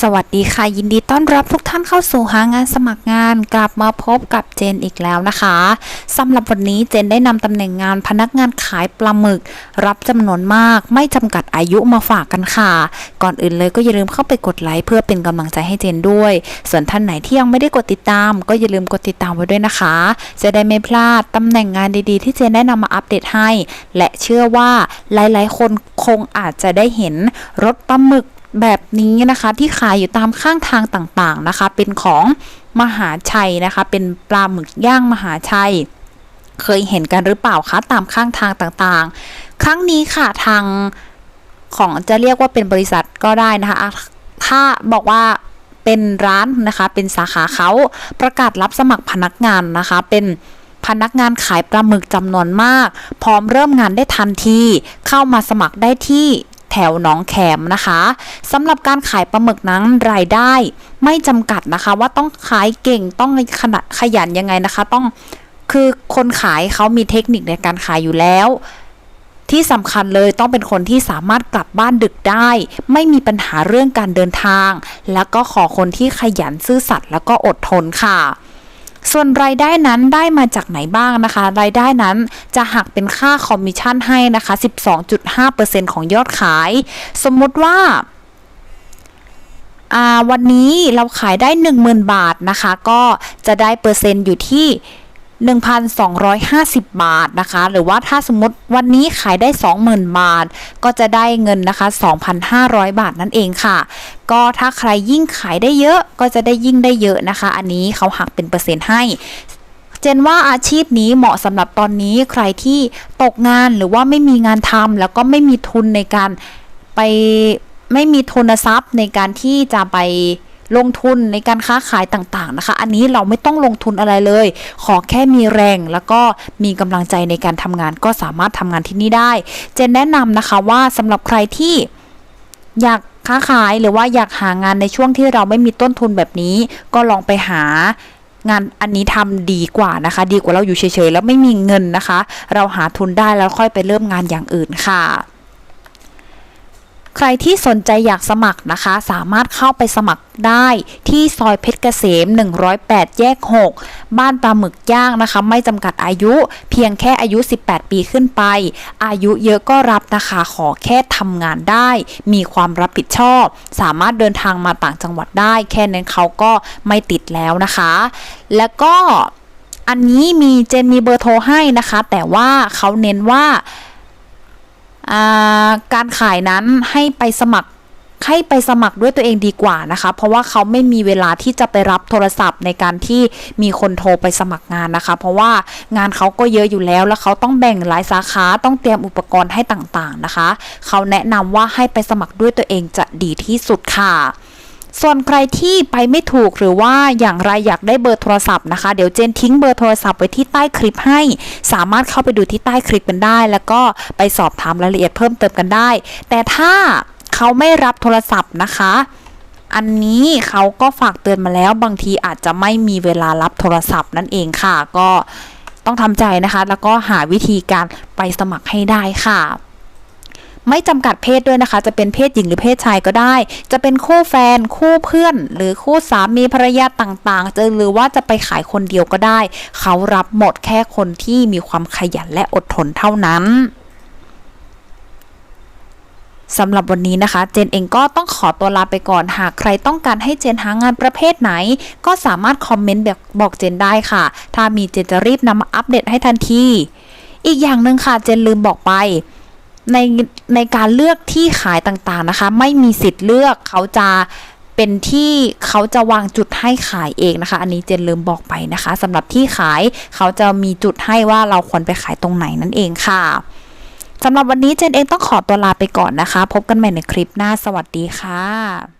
สวัสดีค่ะยินดีต้อนรับทุกท่านเข้าสู่หางานสมัครงานกลับมาพบกับเจนอีกแล้วนะคะสำหรับวันนี้เจนได้นำตำแหน่งงานพนักงานขายปลาหมึก รับจำนวนมากไม่จำกัดอายุมาฝากกันค่ะ ก่อนอื่นเลยก็อย่าลืมเข้าไปกดไลค์เพื่อเป็นกำลังใจให้เจนด้วย ส่วนท่านไหนที่ยังไม่ได้กดติดตาม ก็อย่าลืมกดติดตามไว้ด้วยนะคะ จะได้ไม่พลาดตำแหน่งงานดีๆ ที่เจนได้นำมาอัปเดตให้ และเชื่อว่าหลายๆ คนคงอาจจะได้เห็นรถปลาหมึก แบบนี้นะคะที่ขายอยู่ตามข้างทางต่างๆนะคะ เป็นของมหาชัยนะคะ เป็นปลาหมึกย่างมหาชัย เคยเห็นกันหรือเปล่าคะตามข้างทางต่างๆ ครั้งนี้ค่ะทางของจะเรียกว่าเป็นบริษัทก็ได้นะคะ ถ้าบอกว่าเป็นร้านนะคะเป็นสาขาเขาประกาศรับสมัครพนักงานนะคะ เป็นพนักงานขายปลาหมึกจำนวนมาก พร้อมเริ่มงานได้ทันที เข้ามาสมัครได้ที่ แถวหนองแขมนะคะสำหรับการขายปลาหมึกนั้นรายได้ไม่จำกัดนะคะ ว่าต้องขายเก่งต้องขนาดขยันยังไงนะคะ ต้องคือคนขายเขามีเทคนิคในการขายอยู่แล้ว ที่สำคัญเลยต้องเป็นคนที่สามารถกลับบ้านดึกได้ ไม่มีปัญหาเรื่องการเดินทาง แล้วก็ขอคนที่ขยันซื่อสัตย์แล้วก็อดทนค่ะ ส่วนรายได้นั้นได้มาจากไหนบ้างนะคะ รายได้นั้นจะหักเป็นค่าคอมมิชชั่นให้นะคะ 12.5%ของยอดขาย สมมติว่าอ่าวันนี้เราขายได้ 10,000 บาทนะคะ ก็จะได้เปอร์เซ็นต์อยู่ที่ 1,250 บาทนะคะ หรือว่าถ้าสมมติวันนี้ขายได้ 20,000 บาท ก็จะได้เงินนะคะ 2,500 บาทนั่นเองค่ะ ก็ถ้าใครยิ่งขายได้เยอะก็จะได้ยิ่งได้เยอะนะคะ อันนี้เขาหักเป็นเปอร์เซ็นต์ให้เจนว่าอาชีพนี้เหมาะสำหรับตอนนี้ใครที่ตกงานหรือว่าไม่มีงานทำแล้วก็ไม่มีทุนในการไปไม่มีทุนทรัพย์ในการที่จะไป ลงทุนในการค้าขายต่างๆนะคะ อันนี้เราไม่ต้องลงทุนอะไรเลย ขอแค่มีแรงแล้วก็มีกำลังใจในการทำงานก็สามารถทำงานที่นี่ได้ เจนแนะนำนะคะว่าสำหรับใครที่อยากค้าขายหรือว่าอยากหางานในช่วงที่เราไม่มีต้นทุนแบบนี้ ก็ลองไปหางานอันนี้ทำดีกว่านะคะ ดีกว่าเราอยู่เฉยๆแล้วไม่มีเงินนะคะ เราหาทุนได้แล้วค่อยไปเริ่มงานอย่างอื่นค่ะ ใครที่สนใจอยากสมัครนะคะ สามารถเข้าไปสมัครได้ที่ซอยเพชรเกษม 108 แยก 6 บ้านปลาหมึกย่างนะคะ ไม่จำกัดอายุ เพียงแค่อายุ 18 ปีขึ้นไป อายุเยอะก็รับนะคะ ขอแค่ทำงานได้ มีความรับผิดชอบ สามารถเดินทางมาต่างจังหวัดได้ แค่นั้นเขาก็ไม่ติดแล้วนะคะ แล้วก็อันนี้มีเจนมีเบอร์โทรให้นะคะ แต่ว่าเขาเน้นว่าอ่า การขายนั้นให้ไปสมัครให้ไปสมัครด้วยตัวเองดีกว่านะคะ เพราะว่าเขาไม่มีเวลาที่จะไปรับโทรศัพท์ในการที่มีคนโทรไปสมัครงานนะคะ เพราะว่างานเขาก็เยอะอยู่แล้ว แล้วเขาต้องแบ่งหลายสาขาต้องเตรียมอุปกรณ์ให้ต่างๆนะคะ เขาแนะนำว่าให้ไปสมัครด้วยตัวเองจะดีที่สุดค่ะ ส่วนใครที่ไปไม่ถูกหรือว่าอย่างไรอยากได้เบอร์โทรศัพท์นะคะ เดี๋ยวเจนทิ้งเบอร์โทรศัพท์ไว้ที่ใต้คลิปให้ สามารถเข้าไปดูที่ใต้คลิปกันได้ แล้วก็ไปสอบถามรายละเอียดเพิ่มเติมกันได้ แต่ถ้าเขาไม่รับโทรศัพท์นะคะ อันนี้เขาก็ฝากเตือนมาแล้ว บางทีอาจจะไม่มีเวลารับโทรศัพท์นั่นเองค่ะ ก็ต้องทำใจนะคะ แล้วก็หาวิธีการไปสมัครให้ได้ค่ะ ไม่จำกัดเพศด้วยนะคะ จะเป็นเพศหญิงหรือเพศชายก็ได้ จะเป็นคู่แฟนคู่เพื่อน หรือคู่สามีภรรยาต่างๆจะหรือว่าจะไปขายคนเดียวก็ได้ เขารับหมดแค่คนที่มีความขยันและอดทนเท่านั้นสำหรับวันนี้นะคะ เจนเองก็ต้องขอตัวลาไปก่อน หากใครต้องการให้เจนหางานประเภทไหน ก็สามารถคอมเมนต์แบบบอกเจนได้ค่ะ ถ้ามีเจนจะรีบนำมาอัปเดตให้ทันที อีกอย่างหนึ่งค่ะ เจนลืมบอกไป ในในการเลือกที่ขายต่างๆนะคะ ไม่มีสิทธิ์เลือกเขาจะเป็นที่เขาจะวางจุดให้ขายเองนะคะ อันนี้เจนลืมบอกไปนะคะสำหรับที่ขายเขาจะมีจุดให้ว่าเราควรไปขายตรงไหนนั่นเองค่ะสำหรับวันนี้เจนเองต้องขอตัวลาไปก่อนนะคะ พบกันใหม่ในคลิปหน้าสวัสดีค่ะ